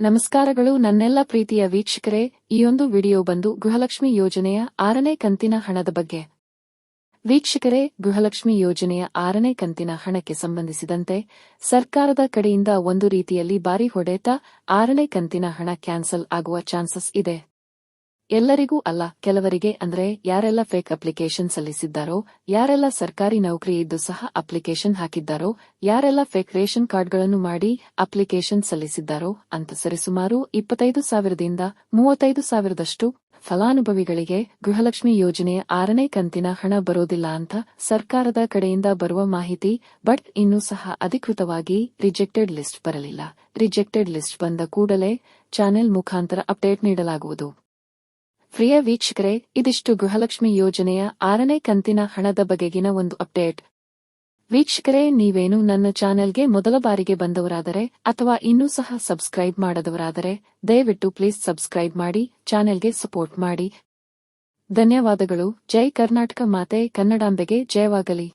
ನಮಸ್ಕಾರಗಳು ನನ್ನೆಲ್ಲ ಪ್ರೀತಿಯ ವೀಕ್ಷಕರೇ ಈಯೊಂದು ವಿಡಿಯೋ ಬಂದು ಗೃಹಲಕ್ಷ್ಮಿ ಯೋಜನೆಯ ಆರನೇ ಕಂತಿನ ಹಣದ ಬಗ್ಗೆ. ವೀಕ್ಷಕರೇ, ಗೃಹಲಕ್ಷ್ಮಿ ಯೋಜನೆಯ ಆರನೇ ಕಂತಿನ ಹಣಕ್ಕೆ ಸಂಬಂಧಿಸಿದಂತೆ ಸರ್ಕಾರದ ಕಡೆಯಿಂದ ಒಂದು ರೀತಿಯಲ್ಲಿ ಬಾರಿ ಹೊಡೆತ ಆರನೇ ಕಂತಿನ ಹಣ ಕ್ಯಾನ್ಸಲ್ ಆಗುವ ಚಾನ್ಸಸ್ ಇದೆ. ಎಲ್ಲರಿಗೂ ಅಲ್ಲ, ಕೆಲವರಿಗೆ ಅಂದ್ರೆ ಯಾರೆಲ್ಲ ಫೇಕ್ ಅಪ್ಲಿಕೇಶನ್ ಸಲ್ಲಿಸಿದ್ದಾರೋ, ಯಾರೆಲ್ಲ ಸರ್ಕಾರಿ ನೌಕರಿ ಇದ್ದು ಸಹ ಅಪ್ಲಿಕೇಶನ್ ಹಾಕಿದ್ದಾರೋ, ಯಾರೆಲ್ಲ ಫೇಕ್ ರೇಷನ್ ಕಾರ್ಡ್ಗಳನ್ನು ಮಾಡಿ ಅಪ್ಲಿಕೇಶನ್ ಸಲ್ಲಿಸಿದ್ದಾರೋ ಅಂತ ಸರಿಸುಮಾರು ಇಪ್ಪತ್ತೈದು ಸಾವಿರದಿಂದ ಮೂವತ್ತೈದು ಸಾವಿರದಷ್ಟು ಫಲಾನುಭವಿಗಳಿಗೆ ಗೃಹಲಕ್ಷ್ಮಿ ಯೋಜನೆಯ ಆರನೇ ಕಂತಿನ ಹಣ ಬರೋದಿಲ್ಲ ಅಂತ ಸರ್ಕಾರದ ಕಡೆಯಿಂದ ಬರುವ ಮಾಹಿತಿ, ಬಟ್ ಇನ್ನೂ ಸಹ ಅಧಿಕೃತವಾಗಿ ರಿಜೆಕ್ಟೆಡ್ ಲಿಸ್ಟ್ ಬರಲಿಲ್ಲ. ರಿಜೆಕ್ಟೆಡ್ ಲಿಸ್ಟ್ ಬಂದ ಕೂಡಲೇ ಚಾನೆಲ್ ಮುಖಾಂತರ ಅಪ್ಡೇಟ್ ನೀಡಲಾಗುವುದು. ಪ್ರಿಯ ವೀಕ್ಷಕರೇ, ಇದಿಷ್ಟು ಗೃಹಲಕ್ಷ್ಮಿ ಯೋಜನೆಯ ಆರನೇ ಕಂತಿನ ಹಣದ ಬಗೆಗಿನ ಒಂದು ಅಪ್ಡೇಟ್. ವೀಕ್ಷಕರೇ, ನೀವೇನು ನನ್ನ ಚಾನೆಲ್ಗೆ ಮೊದಲ ಬಾರಿಗೆ ಬಂದವರಾದರೆ ಅಥವಾ ಇನ್ನೂ ಸಹ ಸಬ್ಸ್ಕ್ರೈಬ್ ಮಾಡದವರಾದರೆ, ದಯವಿಟ್ಟು ಪ್ಲೀಸ್ ಸಬ್ಸ್ಕ್ರೈಬ್ ಮಾಡಿ, ಚಾನೆಲ್ಗೆ ಸಪೋರ್ಟ್ ಮಾಡಿ. ಧನ್ಯವಾದಗಳು. ಜೈ ಕರ್ನಾಟಕ ಮಾತೆ, ಕನ್ನಡಾಂಬೆಗೆ ಜಯವಾಗಲಿ.